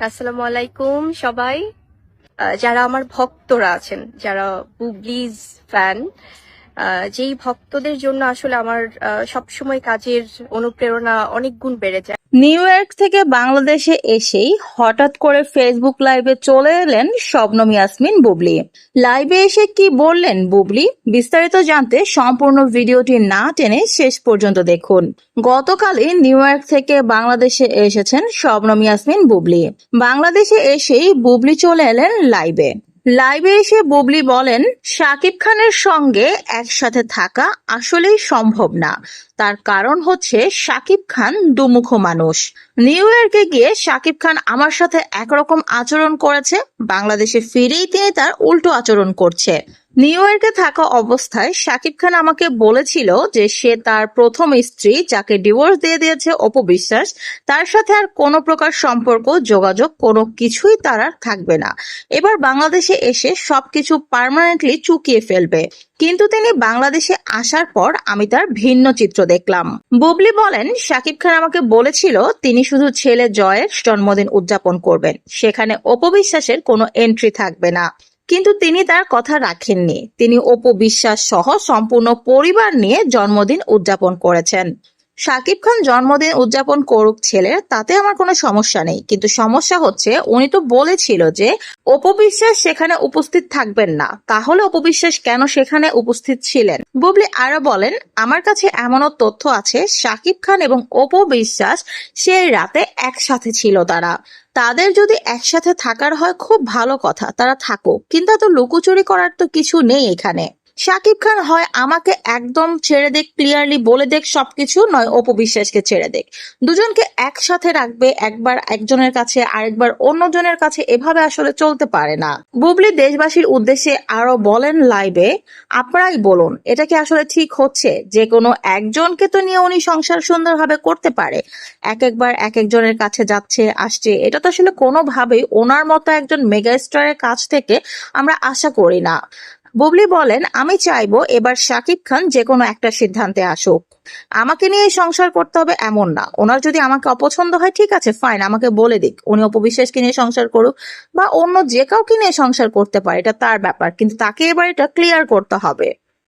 আসসালামু আলাইকুম, সবাই। যারা আমার ভক্তরা আছেন, যারা বুবলিজ ফ্যান যেই ভক্তদের জন্য আসলে আমার সবসময় কাজের অনুপ্রেরণা অনেক গুণ বেড়ে যায়। নিউ ইয়র্ক থেকে বাংলাদেশে এসেই হঠাৎ করে ফেসবুক লাইভে চলে এলেন শবনম ইয়াসমিন বুবলি। লাইভে এসে কি বললেন বুবলি? বিস্তারিত জানতে সম্পূর্ণ ভিডিওটি না টেনে শেষ পর্যন্ত দেখুন। গতকালই নিউ ইয়র্ক থেকে বাংলাদেশে এসেছেন শবনম ইয়াসমিন বুবলি। বাংলাদেশে এসেই বুবলি চলে এলেন লাইভে। লাইভে এসে বুবলি বলেন শাকিব খানের সঙ্গে একসাথে থাকা আসলেই সম্ভব না। তার কারণ হচ্ছে শাকিব খান দুমুখ মানুষ। নিউ ইয়র্কে গিয়ে শাকিব খান আমার সাথে একরকম আচরণ করেছে। বাংলাদেশে ফিরেই তিনি তার উল্টো আচরণ করছে। নিউ ইয়র্কে থাকা অবস্থায় শাকিব খান আমাকে বলেছিল যে সে তার প্রথম স্ত্রী যাকে ডিভোর্স দিয়ে দিয়েছে অপবিশ্বাস তার সাথে আর কোনো প্রকার সম্পর্ক, যোগাযোগ কোনো কিছুই তার আর থাকবে না। এবার বাংলাদেশে এসে সবকিছু পার্মানেন্টলি চুকিয়ে ফেলবে। কিন্তু তিনি বাংলাদেশে আসার পর আমি তার ভিন্ন চিত্র দেখলাম। বুবলি বলেন, শাকিব খান আমাকে বলেছিল তিনি শুধু ছেলে জয়ের জন্মদিন উদযাপন করবেন, সেখানে অপবিশ্বাসের কোনো এন্ট্রি থাকবে না। কিন্তু তিনি তার কথা রাখেননি। তিনি অপবিশ্বাস সহ সম্পূর্ণ পরিবার নিয়ে জন্মদিন উদযাপন করেছেন। শাকিব খান জন্মদিন উদযাপন করুক ছেলের তাতে আমার কোনো সমস্যা নেই। কিন্তু সমস্যা হচ্ছে, উনি তো বলেছিল যে অপবিশ্বাস সেখানে উপস্থিত থাকবেন না। তাহলে অপবিশ্বাস কেন সেখানে উপস্থিত ছিলেন? বুবলি আরও বলেন, আমার কাছে এমনও তথ্য আছে শাকিব খান এবং অপবিশ্বাস সেই রাতে একসাথে ছিল তারা। তাদের যদি একসাথে থাকার হয়, খুব ভালো কথা, তারা থাকুক। কিন্তু এত লুকোচুরি করার তো কিছু নেই এখানে। শাকিব খান হয় আমাকে একদম ছেড়ে দেখ ক্লিয়ারলি বলে দেখ সবকিছু, নয় অপবিশ্বাসকে ছেড়ে দেখ। দুজনকে একসাথে রাখবে, একবার একজনের কাছে, আরেকবার অন্যজনের কাছে, এভাবে আসলে চলতে পারে না। বুবলি দেশবাসীর উদ্দেশ্যে আরও বলেন লাইভে আপনারাই বলুন, এটা কি আসলে ঠিক হচ্ছে? যে কোনো একজনকে তো নিয়ে উনি সংসার সুন্দরভাবে করতে পারে। এক একবার এক একজনের কাছে যাচ্ছে, আসছে, এটা তো আসলে কোনোভাবেই ওনার মতো একজন মেগা স্টারের কাছ থেকে আমরা আশা করি না। বুবলি বলেন, আমি চাইব এবার শাকিব খান যে কোনো একটা সিদ্ধান্তে আসুক। আমাকে নিয়ে সংসার করতে হবে এমন না। ওনার যদি আমাকে অপছন্দ হয়, ঠিক আছে ফাইন আমাকে বলে দিক। উনি অপবিশ্বাসকে নিয়ে সংসার করুক বা অন্য যে কাউকে নিয়ে সংসার করতে পারে, এটা তার ব্যাপার। কিন্তু তাকে এবার এটা ক্লিয়ার করতে হবে।